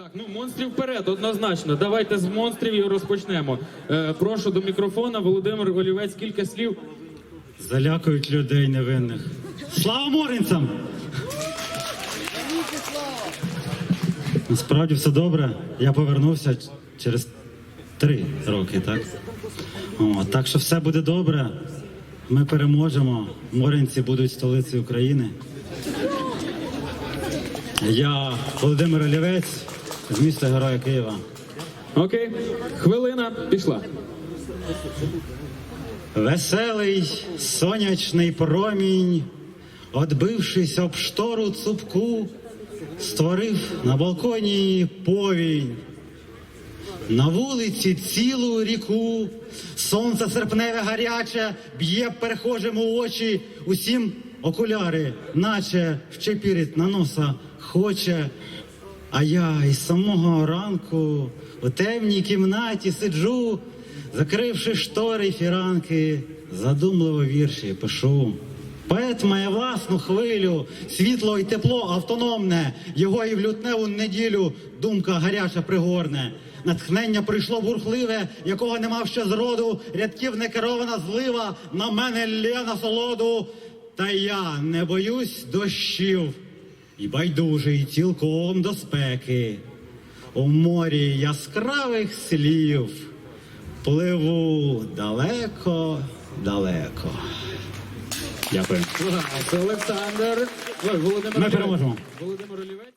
Так, ну монстрів вперед, однозначно. Давайте з монстрів і розпочнемо. Е, прошу до мікрофона, Володимир Олівець, кілька слів. Залякують людей невинних. Слава моринцям! Насправді все добре. Я повернувся через три роки, так? О, так що все буде добре. Ми переможемо. Моринці будуть столицею України. Я Володимир Олівець з міста Героя Києва. Окей, хвилина пішла. Веселий сонячний промінь, Отбившись об штору цупку, створив на балконі повінь. На вулиці цілу ріку, сонце серпневе гаряче, б'є перехожим у очі, усім окуляри, наче вчепірить на носа хоче. А я із самого ранку у темній кімнаті сиджу, закривши штори й фіранки, задумливо вірші пишу. Поет має власну хвилю, світло й тепло автономне, його і в лютневу неділю думка гаряча пригорне. Натхнення прийшло бурхливе, якого не мав ще зроду, рядків не керована злива, на мене лє насолоду. Та я не боюсь дощів і байдужий цілком до спеки. У морі яскравих слів пливу далеко, далеко. Дякую. Олександр. Володимир Ми переможемо. Володимир Олівець.